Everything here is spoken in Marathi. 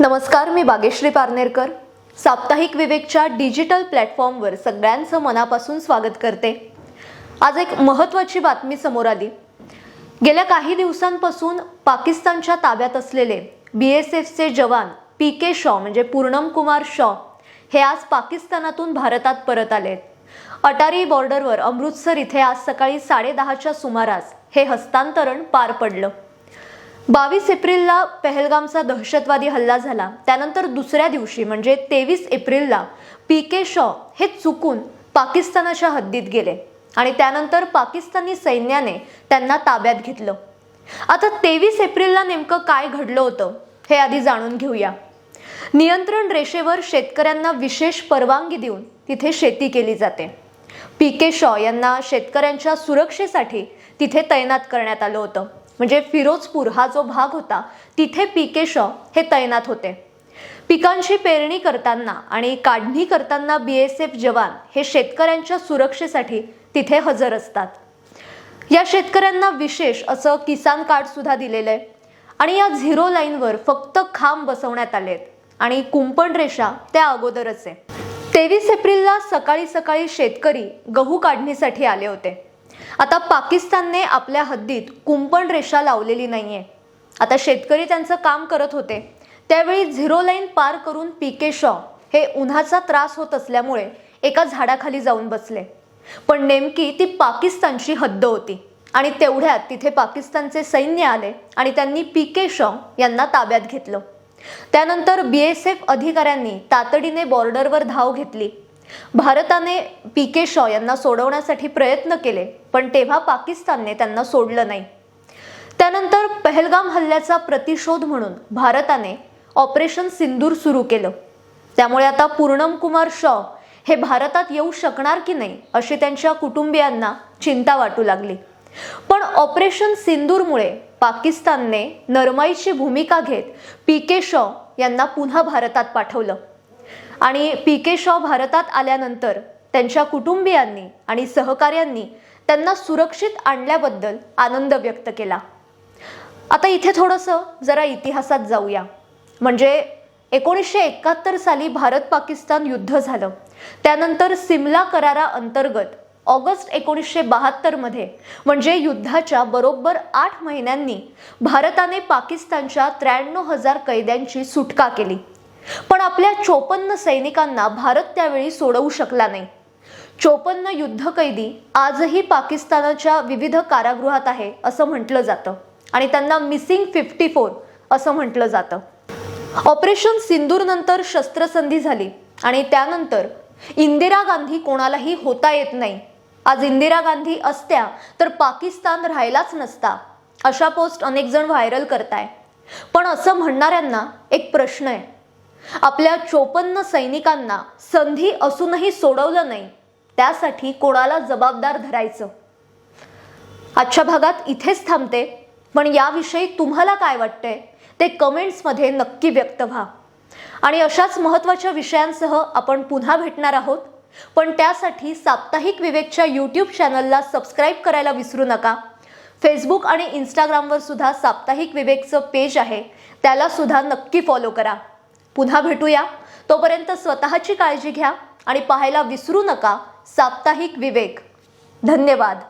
नमस्कार मी बागेश्री पारनेरकर. साप्ताहिक विवेकच्या डिजिटल प्लॅटफॉर्मवर सगळ्यांचं मनापासून स्वागत करते. आज एक महत्त्वाची बातमी समोर आली. गेल्या काही दिवसांपासून पाकिस्तानच्या ताब्यात असलेले बी एस एफचे जवान पी के शॉ म्हणजे पूर्णम कुमार शॉ हे आज पाकिस्तानातून भारतात परत आले अटारी बॉर्डरवर अमृतसर इथे आज सकाळी साडेदहाच्या सुमारास हे हस्तांतरण पार पडलं. बावीस एप्रिलला पहलगामचा दहशतवादी हल्ला झाला. त्यानंतर दुसऱ्या दिवशी म्हणजे तेवीस एप्रिलला पी के शॉ हे चुकून पाकिस्तानाच्या हद्दीत गेले आणि त्यानंतर पाकिस्तानी सैन्याने त्यांना ताब्यात घेतलं. आता तेवीस एप्रिलला नेमकं काय घडलं होतं हे आधी जाणून घेऊया. नियंत्रण रेषेवर शेतकऱ्यांना विशेष परवानगी देऊन तिथे शेती केली जाते. पी के शॉ यांना शेतकऱ्यांच्या सुरक्षेसाठी तिथे तैनात करण्यात आलं होतं. म्हणजे फिरोजपूर हा जो भाग होता तिथे पी शॉ हे तैनात होते. पिकांची पेरणी करताना आणि काढणी करताना बी एस एफ जवान हे शेतकऱ्यांच्या सुरक्षेसाठी तिथे हजर असतात. या शेतकऱ्यांना विशेष असं किसान कार्ड सुद्धा दिलेलं आहे. आणि या झिरो लाईनवर फक्त खांब बसवण्यात आलेत. आणि कुंपण रेषा त्या अगोदरच आहे. तेवीस एप्रिलला सकाळी सकाळी शेतकरी गहू काढणीसाठी आले होते. आता पाकिस्तानने आपल्या हद्दीत कुंपण रेषा लावलेली नाहीये. आता शेतकरी त्यांचं काम करत होते. त्यावेळी झिरो लाईन पार करून पी के शॉ हे उन्हाचा त्रास होत असल्यामुळे एका झाडाखाली जाऊन बसले. पण नेमकी ती पाकिस्तानची हद्द होती आणि तेवढ्यात तिथे पाकिस्तानचे सैन्य आले आणि त्यांनी पी के शॉ यांना ताब्यात घेतलं. त्यानंतर बी एस एफ अधिकाऱ्यांनी तातडीने बॉर्डरवर धाव घेतली. भारताने पी के शॉ यांना सोडवण्यासाठी प्रयत्न केले पण तेव्हा पाकिस्तानने त्यांना सोडलं नाही. त्यानंतर पहलगाम हल्ल्याचा प्रतिशोध म्हणून भारताने ऑपरेशन सिंदूर सुरू केलं. त्यामुळे आता पूर्णम कुमार शॉ हे भारतात येऊ शकणार की नाही अशी त्यांच्या कुटुंबियांना चिंता वाटू लागली. पण ऑपरेशन सिंदूरमुळे पाकिस्तानने नरमाईची भूमिका घेत पी के शॉ यांना पुन्हा भारतात पाठवलं. आणि पी के शॉ भारतात आल्यानंतर त्यांच्या कुटुंबियांनी आणि सहकाऱ्यांनी त्यांना सुरक्षित आणल्याबद्दल आनंद व्यक्त केला. आता इथे थोडंसं जरा इतिहासात जाऊया. म्हणजे एकोणीसशे एकाहत्तर साली भारत पाकिस्तान युद्ध झालं. त्यानंतर सिमला करारा अंतर्गत ऑगस्ट एकोणीसशे बहात्तरमध्ये म्हणजे युद्धाच्या बरोबर आठ महिन्यांनी भारताने पाकिस्तानच्या त्र्याण्णव हजार कैद्यांची सुटका केली. पण आपल्या चोपन्न सैनिकांना भारत त्यावेळी सोडवू शकला नाही. चोपन्न युद्ध कैदी आजही पाकिस्तानाच्या विविध कारागृहात आहे असं म्हटलं जातं. आणि त्यांना मिसिंग फिफ्टी फोर असं म्हटलं जातं. ऑपरेशन सिंदूर नंतर शस्त्रसंधी झाली आणि त्यानंतर इंदिरा गांधी कोणालाही होता येत नाही. आज इंदिरा गांधी असत्या तर पाकिस्तान राहिलाच नसता अशा पोस्ट अनेक जण व्हायरल करताय. पण असं म्हणणाऱ्यांना एक प्रश्न आहे. आपल्या चोपन्न सैनिकांना संधी असूनही सोडवलं नाही त्यासाठी कोणाला जबाबदार धरायचं? आजच्या भागात इथेच थांबते पण याविषयी तुम्हाला काय वाटतंय ते कमेंट्समध्ये नक्की व्यक्त व्हा. आणि अशाच महत्त्वाच्या विषयांसह आपण पुन्हा भेटणार आहोत पण त्यासाठी साप्ताहिक विवेकच्या यूट्यूब चॅनलला सबस्क्राईब करायला विसरू नका. फेसबुक आणि इंस्टाग्रामवर सुद्धा साप्ताहिक विवेकचं पेज आहे त्याला सुद्धा नक्की फॉलो करा. पुन्हा भेटूया. तोपर्यंत स्वतःची काळजी घ्या आणि पाहायला विसरू नका साप्ताहिक विवेक. धन्यवाद.